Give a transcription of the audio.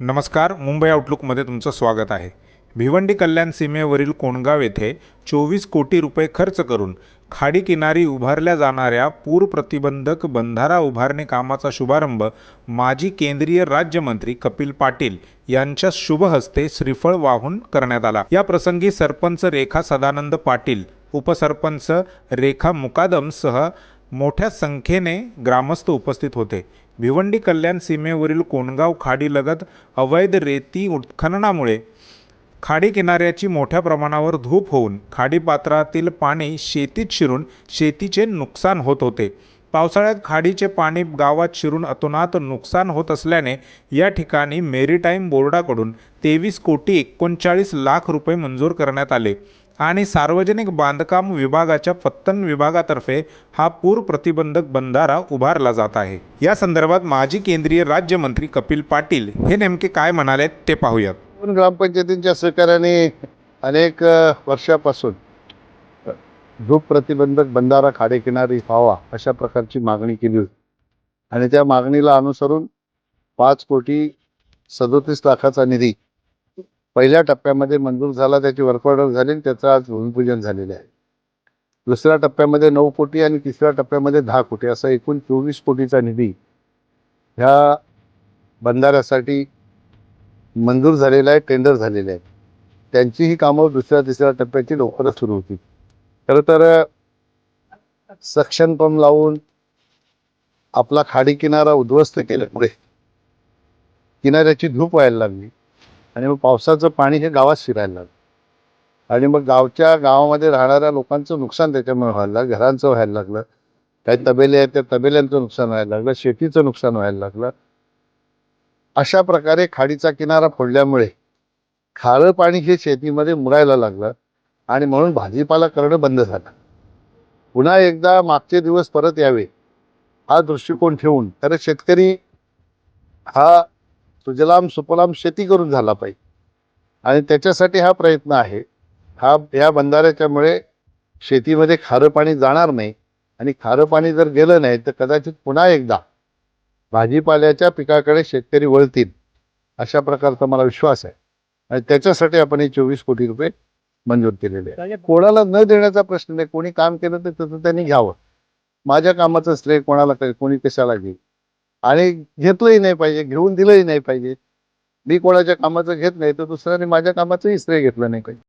नमस्कार मुंबई आउटलुकमध्ये तुमचं स्वागत आहे. भिवंडी कल्याण सीमेवरील कोणगाव येथे चोवीस कोटी रुपये खर्च करून खाडी किनारी उभारल्या जाणाऱ्या पूर प्रतिबंधक बंधारा उभारणी कामाचा शुभारंभ माजी केंद्रीय राज्यमंत्री कपिल पाटील यांच्या शुभहस्ते श्रीफळ वाहून करण्यात आला. या प्रसंगी सरपंच रेखा सदानंद पाटील उपसरपंच रेखा मुकादमसह मोठ्या संख्येने ग्रामस्थ उपस्थित होते. भिवंडी कल्याण सीमेवरील कोणगाव खाडीलगत अवैध रेती उत्खननामुळे खाडी किनाऱ्याची मोठ्या प्रमाणावर धूप होऊन खाडीपात्रातील पाणी शेतीत शिरून शेतीचे नुकसान होत होते. पावसाळ्यात खाडीचे पाणी गावात शिरून अतोनात नुकसान होत असल्याने या ठिकाणी मेरीटाईम बोर्डाकडून तेवीस कोटी एकोणचाळीस लाख रुपये मंजूर करण्यात आले. आणि सार्वजनिक बांधकाम विभागाच्या पत्तन विभागातर्फे हा पूर प्रतिबंधक बंधारा उभारला जात आहे. या संदर्भात माजी केंद्रीय राज्यमंत्री कपिल पाटील हे नेमके काय म्हणाले ते पाहूयात. ग्रामपंचायतींच्या सहकार्याने अनेक वर्षापासून झोप प्रतिबंधक बंधारा खाडेकिनारी व्हावा अशा प्रकारची मागणी केली होती. आणि त्या मागणीला अनुसरून पाच कोटी सदोतीस लाखाचा निधी पहिल्या टप्प्यामध्ये मंजूर झाला त्याची वर्क ऑर्डर झाली आणि त्याचं आज भूमिपूजन झालेलं आहे. दुसऱ्या टप्प्यामध्ये नऊ कोटी आणि तिसऱ्या टप्प्यामध्ये दहा कोटी असा एकूण चोवीस कोटीचा निधी ह्या बंधाऱ्यासाठी मंजूर झालेला आहे टेंडर झालेले आहे. त्यांची ही कामं दुसऱ्या तिसऱ्या टप्प्याची लवकरच सुरू होतील. खरं तर सक्शन पंप लावून आपला खाडी किनारा उद्ध्वस्त केल्यामुळे किनाऱ्याची धूप व्हायला लागली. आणि मग पावसाचं पाणी हे गावात शिरायला लागलं. आणि मग गावच्या गावामध्ये राहणाऱ्या लोकांचं नुकसान त्याच्यामुळे व्हायला लागलं घरांचं व्हायला लागलं. काही तबेले आहेत त्या तबेल्यांचं नुकसान व्हायला लागलं शेतीचं नुकसान व्हायला लागलं. अशा प्रकारे खाडीचा किनारा फोडल्यामुळे खारं पाणी हे शेतीमध्ये मुरायला लागलं आणि म्हणून भाजीपाला करणं बंद झालं. पुन्हा एकदा मागचे दिवस परत यावे हा दृष्टिकोन ठेवून तर शेतकरी हा सुजलाम सुफलाम शेती करून झाला पाहिजे. आणि त्याच्यासाठी हा प्रयत्न आहे. हा या बंधाऱ्याच्यामुळे शेतीमध्ये खारं पाणी जाणार नाही. आणि खारं पाणी जर गेलं नाही तर कदाचित पुन्हा एकदा भाजीपाल्याच्या पिकाकडे शेतकरी वळतील अशा प्रकारचा मला विश्वास आहे. आणि त्याच्यासाठी आपण हे चोवीस कोटी रुपये मंजूर केलेले आहे कोणाला न देण्याचा प्रश्न नाही. कोणी काम केलं तर त्याचं त्यांनी घ्यावं. माझ्या कामाचं श्रेय कोणाला कोणी कशाला घेईल? आणि घेतलंही नाही पाहिजे घेऊन दिलंही नाही पाहिजे. मी कोणाच्या कामाचं घेत नाही तर दुसऱ्याने माझ्या कामाचंही श्रेय घेतलं नाही पाहिजे.